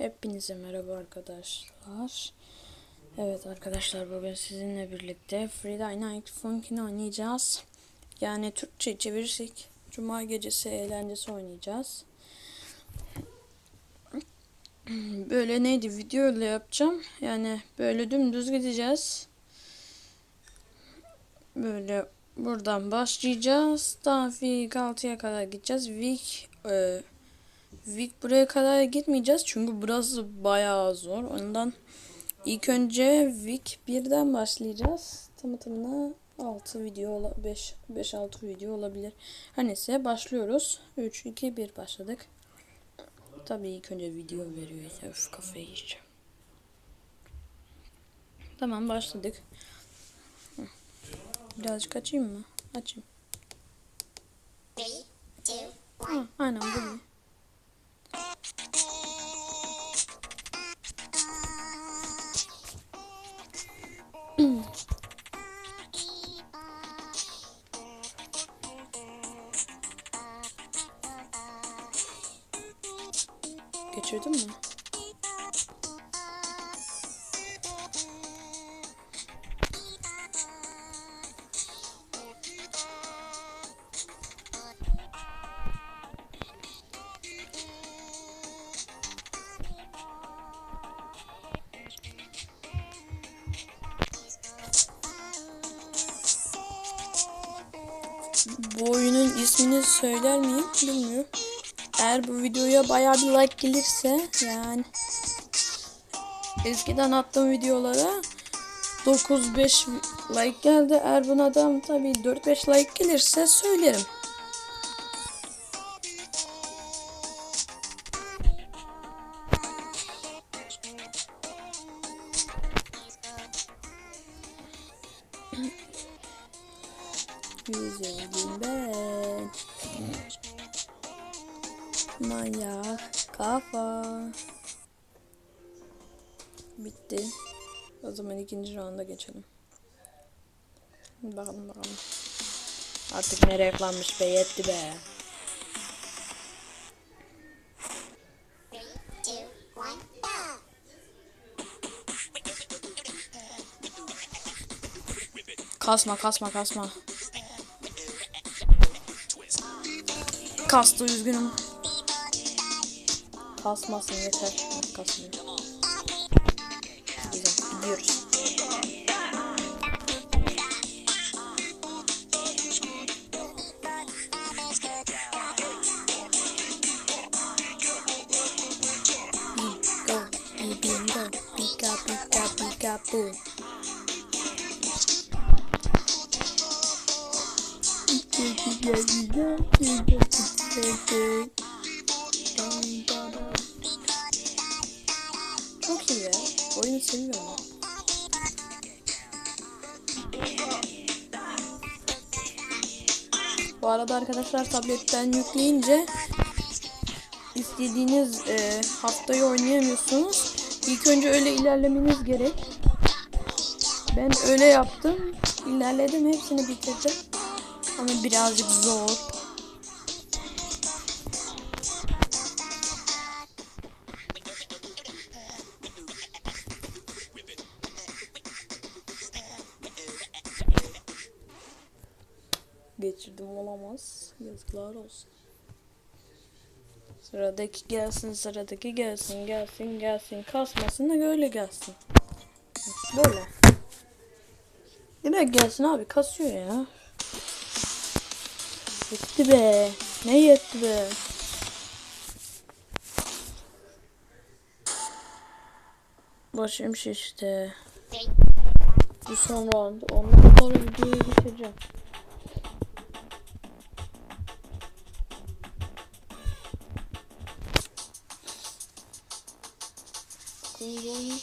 Hepinize merhaba arkadaşlar. Evet arkadaşlar bugün sizinle birlikte Friday Night Funkin' oynayacağız. Yani Türkçe çevirirsek Cuma gecesi eğlencesi oynayacağız. Böyle neydi video ile yapacağım. Yani böyle dümdüz gideceğiz. Böyle buradan başlayacağız. Daha Week 6'ya kadar gideceğiz. Week e, Week buraya kadar gitmeyeceğiz çünkü burası bayağı zor. Ondan ilk önce Week 1'den başlayacağız. Tamı tamına 6 video 5 5 6 video olabilir. Her neyse başlıyoruz. 3 2 1 başladık. Tabii ilk önce video veriyor. Üf kafayı yiyeceğim. Tamam başladık. Birazcık açayım mı? Açayım. Three, two, Hı, aynen bu. Geçirdin mi? Bu oyunun ismini söyler miyim bilmiyorum. Eğer bu videoya bayağı bir like gelirse yani eskiden attığım videolara 9-5 like geldi. Eğer buna da tabii 4-5 like gelirse söylerim. Güzelim ben. Manyak kafa. Bitti. O zaman ikinci rounda geçelim. Bakalım bakalım. Artık ne reklammış be yetti be. Kasma kasma kasma. Kastı üzgünüm. Kasmasın yeter. Kasmıyor. Güzel gidiyoruz. Go, bingo, pika Oyunu seviyorum. Bu arada arkadaşlar tabletten yükleyince istediğiniz e, haftayı oynayamıyorsunuz. İlk önce öyle ilerlemeniz gerek. Ben öyle yaptım. İlerledim hepsini bitirdim. Ama birazcık zor. Geçirdim olamaz. Yazıklar olsun. Sıradaki gelsin, sıradaki gelsin, gelsin, gelsin. Kasmasın da böyle gelsin. Böyle. Direkt gelsin abi kasıyor ya. Yetti be. Ne yetti be. Başım şişti. Bu son round. Ondan sonra videoyu bitireceğim. Kuyruğunu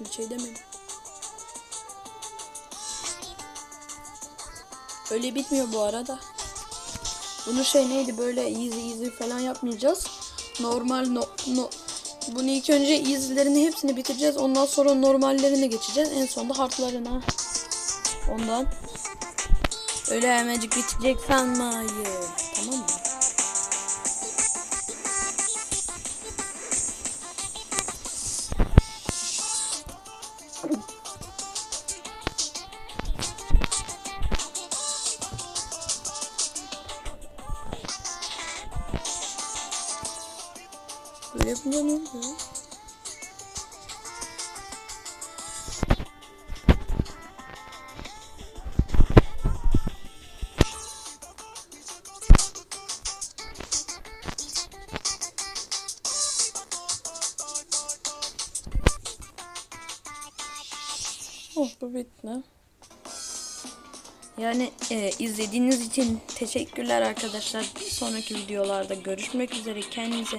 Bir şey demedim. Öyle bitmiyor bu arada. Bunu şey neydi böyle easy easy falan yapmayacağız. Normal no, no Bunu ilk önce easy'lerini hepsini bitireceğiz. Ondan sonra normallerine geçeceğiz. En sonunda hardlarına. Ondan. Öyle hemencik bitecek sanmayın. Tamam mı? Böyle ne oluyor? Oh bu bitti. Yani e, izlediğiniz için teşekkürler arkadaşlar. Bir sonraki videolarda görüşmek üzere. Kendinize